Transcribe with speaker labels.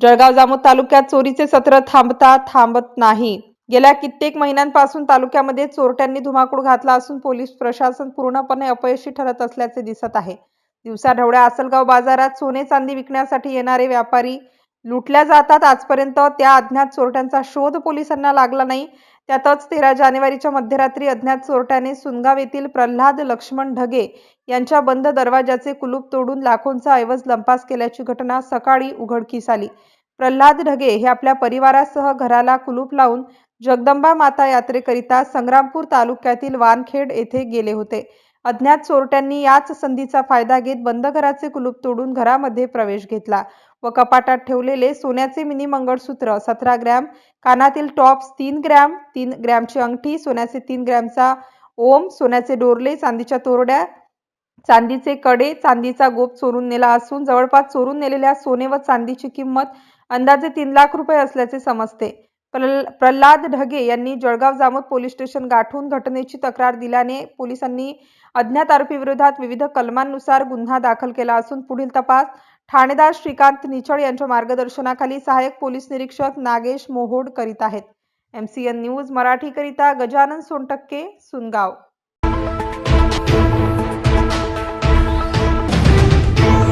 Speaker 1: जळगाव जामोद तालुक्यात चोरीचे सत्र थांबता थांबत नाही. गेल्या कित्येक महिन्यांपासून तालुक्यामध्ये चोरट्यांनी धुमाकूळ घातला असून पोलीस प्रशासन पूर्णपणे अपयशी ठरत असल्याचे दिसत आहे. दिवसाढवळ्या आसलगाव बाजारात सोने चांदी विकण्यासाठी येणारे व्यापारी लुटल्या जातात. आजपर्यंत त्या अज्ञात चोरट्यांचा शोध पोलिसांना लागला नाही. त्यातच तेरा जानेवारीच्या मध्यरात्री अज्ञात चोरट्याने सुनगाव येथील प्रल्हाद लक्ष्मण ढगे यांच्या बंद दरवाजाचे कुलूप तोडून लाखोंचा ऐवज लंपास केल्याची घटना सकाळी उघडकीस आली. प्रल्हाद ढगे हे आपल्या परिवारासह घराला कुलूप लावून जगदंबा माता यात्रेकरिता संग्रामपूर तालुक्यातील वानखेड येथे गेले होते. अज्ञात चोरट्यांनी याच संधीचा फायदा घेत बंद घराचे कुलूप तोडून घरामध्ये प्रवेश घेतला. व कपाटात ठेवलेले सोन्याचे मिनी मंगळसूत्र सतरा ग्रॅम कानातील टॉप्स तीन ग्रॅम तीन ग्रॅमची अंगठी सोन्याचे तीन ग्रॅमचा ओम सोन्याचे डोरले चांदीच्या तोरड्या चांदीचे कडे चांदीचा गोप चोरून नेला असून जवळपास चोरून नेलेल्या सोने व चांदीची किंमत अंदाजे तीन लाख रुपये असल्याचे समजते. प्रल्हाद ढगे यांनी जळगाव जामोद पोलीस स्टेशन गाठून घटनेची तक्रार दिल्याने पोलिसांनी अज्ञात आरोपीविरोधात विविध कलमांनुसार गुन्हा दाखल केला असून पुढील तपास ठाणेदार श्रीकांत निचळ यांच्या मार्गदर्शनाखाली सहाय्यक पोलीस निरीक्षक नागेश मोहोड करीत आहेत. एम सी एन न्यूज मराठीकरिता गजानन सोनटक्के सुनगाव.